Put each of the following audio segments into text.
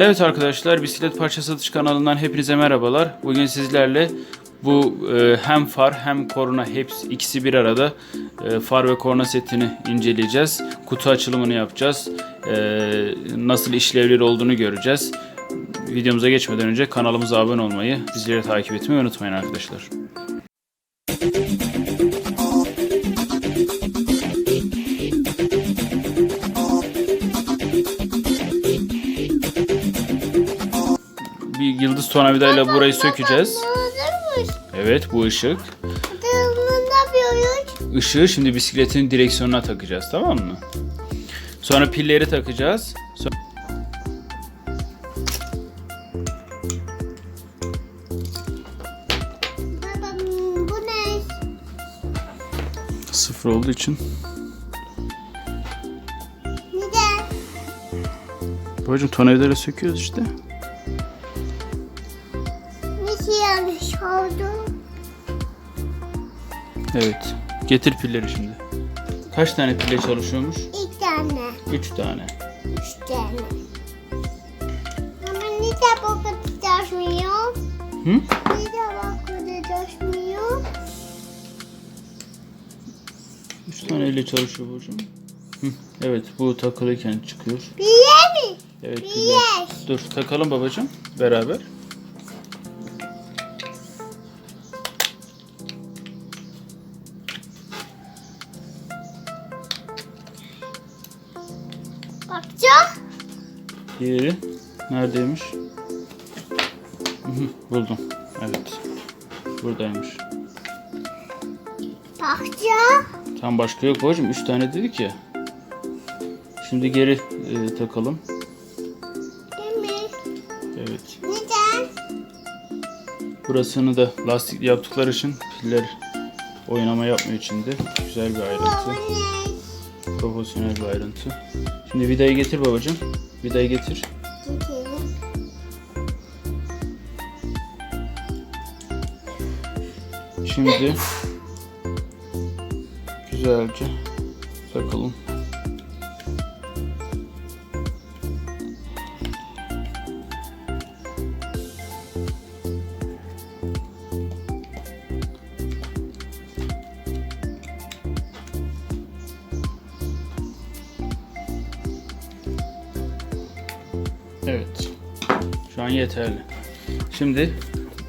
Evet arkadaşlar Bisiklet Parça Satış kanalından hepinize merhabalar. Bugün sizlerle bu e, hem far hem korna hepsi ikisi bir arada e, far ve korna setini inceleyeceğiz. Kutu açılımını yapacağız. E, nasıl işlevleri olduğunu göreceğiz. Videomuza geçmeden önce kanalımıza abone olmayı, bizleri takip etmeyi unutmayın arkadaşlar. Yıldız tornavidayla burayı sökeceğiz. Evet bu ışık. Işığı şimdi bisikletin direksiyonuna takacağız tamam mı? Sonra pilleri takacağız. Sonra... Sıfır olduğu için. Neden? Babacım tornavidayla söküyoruz işte. Oldu? Evet. Getir pilleri şimdi. Kaç tane pille çalışıyormuş? İki tane. Üç tane. Üç tane. Ama neden bu kadar çalışmıyor? Hı? Neden bu kadar çalışmıyor? Üç tane ile çalışıyor babacım. Hı. Evet bu takılıyken çıkıyor. Biye mi? Evet piller. Dur takalım babacım beraber. Diğeri neredeymiş? Buldum. Evet. Buradaymış. Bakacağım. Tam başka yok babacım. Üç tane dedik ya. Şimdi geri e, takalım. Değil mi? Evet. Neden? Burasını da lastik yaptıkları için piller oynama yapmıyor içinde. Güzel bir ayrıntı. ne? Profesyonel bir ayrıntı. Şimdi vidayı getir babacım. Vidayı getir. Şimdi güzelce takalım. Evet. Şu an yeterli. Şimdi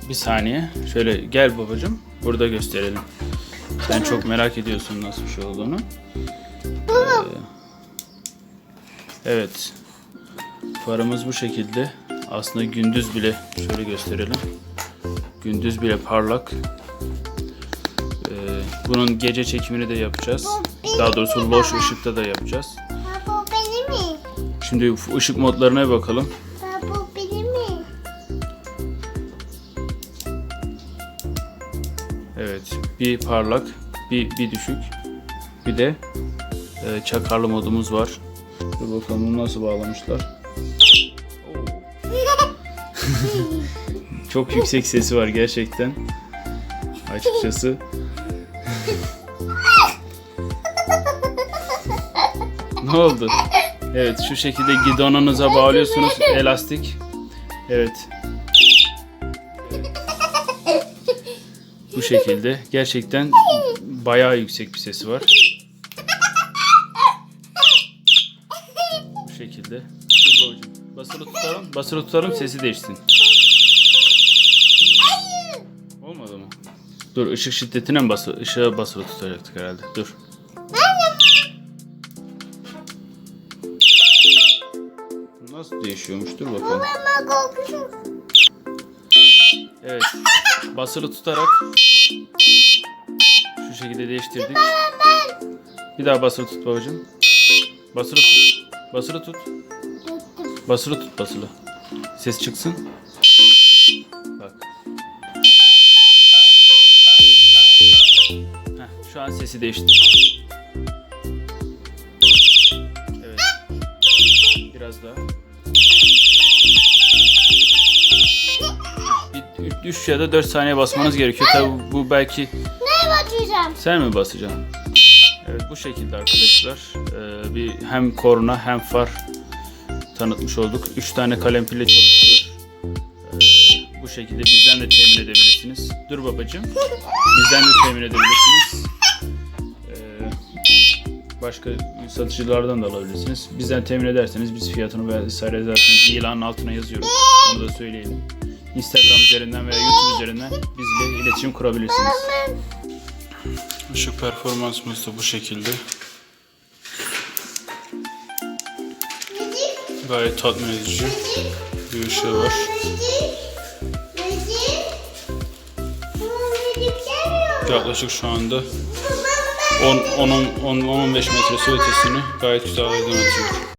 bir saniye. Şöyle gel babacığım. Burada gösterelim. Sen çok merak ediyorsun nasıl bir şey olduğunu. Ee, evet. Farımız bu şekilde. Aslında gündüz bile şöyle gösterelim. Gündüz bile parlak. Ee, bunun gece çekimini de yapacağız. Daha doğrusu loş ışıkta da yapacağız. Şimdi ışık modlarına bir bakalım. Bu benim mi? Evet. Bir parlak, bir, bir düşük. Bir de e, çakarlı modumuz var. Dur bakalım bunu nasıl bağlamışlar. Çok yüksek sesi var gerçekten. Açıkçası. ne oldu? Evet şu şekilde gidonunuza bağlıyorsunuz elastik. Evet. Bu şekilde gerçekten bayağı yüksek bir sesi var. Bu şekilde. Basılı tutalım. Basılı tutalım sesi değişsin. Olmadı mı? Dur ışık şiddetine mi basılı? Işığa basılı tutacaktık herhalde. Dur. Nasıl değişiyormuş? Dur bakalım. Ama korkuyorum. Evet. Basılı tutarak şu şekilde değiştirdik. Bir daha basılı tut babacığım. Basılı tut. Basılı tut. Basılı tut basılı. Ses çıksın. Bak. Heh, şu an sesi değişti. Evet. Biraz daha. 3 ya da 4 saniye basmanız gerekiyor. Tabi bu belki Ne bakacağım? sen mi basacaksın? Evet bu şekilde arkadaşlar. Ee, bir hem korna hem far tanıtmış olduk. 3 tane kalem pille çalışıyor. Ee, bu şekilde bizden de temin edebilirsiniz. Dur babacığım. Bizden de temin edebilirsiniz. Ee, başka satıcılardan da alabilirsiniz. Bizden temin ederseniz biz fiyatını vesaire zaten ilanın altına yazıyoruz. Onu da söyleyelim. Instagram üzerinden veya YouTube üzerinden bizle iletişim kurabilirsiniz. Işık performansımız da bu şekilde. Gayet tatmin edici bir ışığı var. Yaklaşık şu anda 10 10 10 15 metresi ötesini gayet güzel aydınlatıyor.